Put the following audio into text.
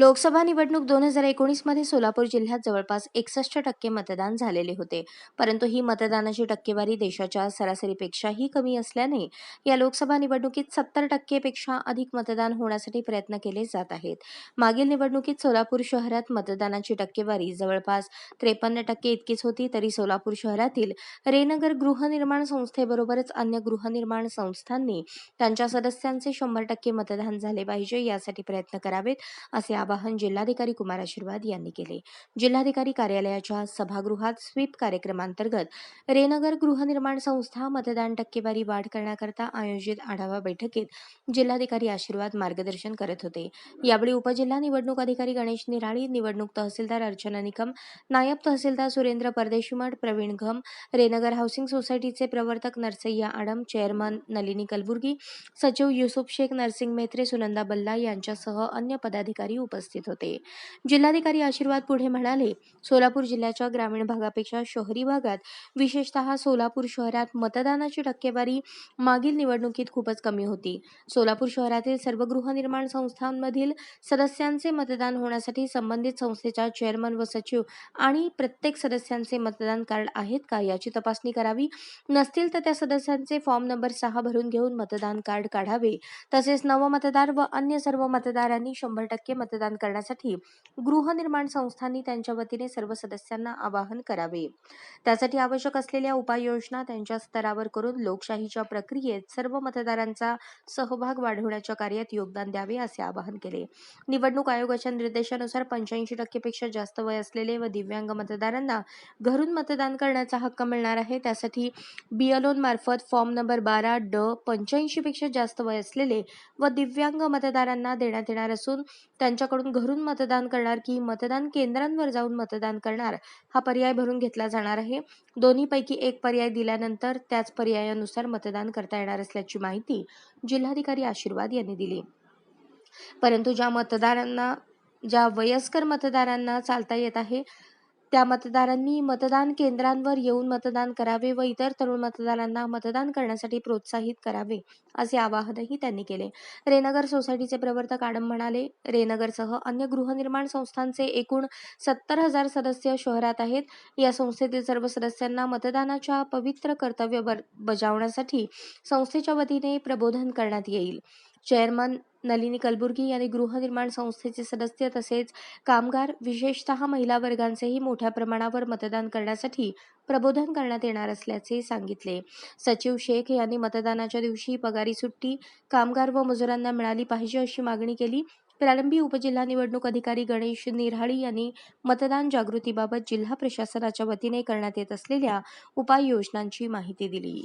लोकसभा निवडणूक दोन हजार एकोणीसमध्ये सोलापूर जिल्ह्यात जवळपास एकसष्ट टक्के मतदान झालेले होते. परंतु ही मतदानाची टक्केवारी देशाच्या सरासरीपेक्षाही कमी असल्याने या लोकसभा निवडणुकीत सत्तर टक्केपेक्षा अधिक मतदान होण्यासाठी प्रयत्न केले जात आहेत. मागील निवडणुकीत सोलापूर शहरात मतदानाची टक्केवारी जवळपास त्रेपन्न टक्के इतकीच होती तरी सोलापूर शहरातील रेनगर गृहनिर्माण संस्थेबरोबरच अन्य गृहनिर्माण संस्थांनी त्यांच्या सदस्यांचे शंभर टक्के मतदान झाले पाहिजे यासाठी प्रयत्न करावेत असे आवाहन जिल्हाधिकारी कुमार आशीर्वाद यांनी केले. जिल्हाधिकारी कार्यालयाच्या सभागृहात स्वीप कार्यक्रमांतर्गत रेनगर गृहनिर्माण संस्था मतदान टक्केवारी वाढ करण्याकरता आयोजित आढावा बैठकीत जिल्हाधिकारी आशीर्वाद मार्गदर्शन करत होते. यावेळी उपजिल्हा निवडणूक अधिकारी गणेश निराळी निवडणूक तहसीलदार अर्चना निकम नायब तहसीलदार सुरेंद्र परदेशीमठ प्रवीण घम रेनगर हाऊसिंग सोसायटीचे प्रवर्तक नरसय्या आडम चेअरमन नलिनी कलबुर्गी सचिव युसुफ शेख नरसिंग मेत्रे सुनंदा बल्ला यांच्यासह अन्य पदाधिकारी उपस्थित होते. जिल्हाधिकारी आशीर्वाद पुढे म्हणाले सोलापूर जिल्ह्याच्या ग्रामीण भागापेक्षा शहरी भागात विशेषतः सोलापूर शहरात मतदानाची टक्केवारी मागील निवडणुकीत खूपच कमी होती. सोलापूर शहरातील सर्व गृहनिर्माण संस्थांमधील सदस्यांचे मतदान होण्यासाठी संबंधित संस्थेच्या चेअरमन व सचिव आणि प्रत्येक सदस्यांचे मतदान कार्ड आहेत का याची तपासणी करावी? नसतील तर त्या सदस्यांचे फॉर्म नंबर सहा भरून घेऊन मतदान कार्ड काढावे. तसेच नवमतदार व अन्य सर्व मतदारांनी शंभर टक्के मतदान करण्यासाठी गृहनिर्माण संस्थांनी त्यांच्या वतीने सर्व सदस्यांना आवाहन करावे. त्यासाठी आवश्यक असलेल्या उपाययोजना त्यांच्या स्तरावर करून लोकशाहीच्या प्रक्रियेत सर्व मतदारांचा सहभाग वाढवण्याच्या कार्यात योगदान द्यावे असे आवाहन केले. निवडणूक आयोगाच्या निर्देशानुसार पंच्याऐंशी टक्केपेक्षा जास्त वय असलेले व दिव्यांग मतदारांना घरून मतदान करण्याचा हक्क मिळणार आहे. त्यासाठी बिअलोन मार्फत फॉर्म नंबर बारा ड पंच्याऐंशी पेक्षा जास्त वय असलेले व दिव्यांग मतदारांना देण्यात येणार असून त्यांच्या त्यांच्याकडून घरून मतदान करणार की मतदान केंद्रांवर जाऊन मतदान करणार? हा पर्याय भरून घेतला जाणार आहे. दोन्हीपैकी एक पर्याय दिल्यानंतर त्याच पर्यायानुसार मतदान करता येणार असल्याची माहिती जिल्हाधिकारी आशीर्वाद यांनी दिली. परंतु ज्या मतदारांना ज्या वयस्कर मतदारांना चालता येत आहे त्या मतदारांनी मतदान केंद्रांवर येऊन मतदान करावे व इतर तरुण मतदारांना मतदान करण्यासाठी प्रोत्साहित करावे असे आवाहनही त्यांनी केले. रेनगर सोसायटीचे प्रवर्तक आडम म्हणाले रेनगरसह अन्य गृहनिर्माण संस्थांचे एकूण सत्तर हजार सदस्य शहरात आहेत. या संस्थेतील सर्व सदस्यांना मतदानाच्या पवित्र कर्तव्य बजावण्यासाठी संस्थेच्या वतीने प्रबोधन करण्यात येईल. चेअरमन नलिनी कलबुर्गी यांनी गृहनिर्माण संस्थेचे सदस्य तसेच कामगार विशेषतः महिला वर्गांचेही मोठ्या प्रमाणावर मतदान करण्यासाठी प्रबोधन करण्यात येणार असल्याचे सांगितले. सचिव शेख यांनी मतदानाच्या दिवशी पगारी सुट्टी कामगार व मजुरांना मिळाली पाहिजे अशी मागणी केली. प्रारंभी उपजिल्हा निवडणूक अधिकारी गणेश निराळी यांनी मतदान जागृतीबाबत जिल्हा प्रशासनाच्या वतीने करण्यात येत असलेल्या उपाययोजनांची माहिती दिली.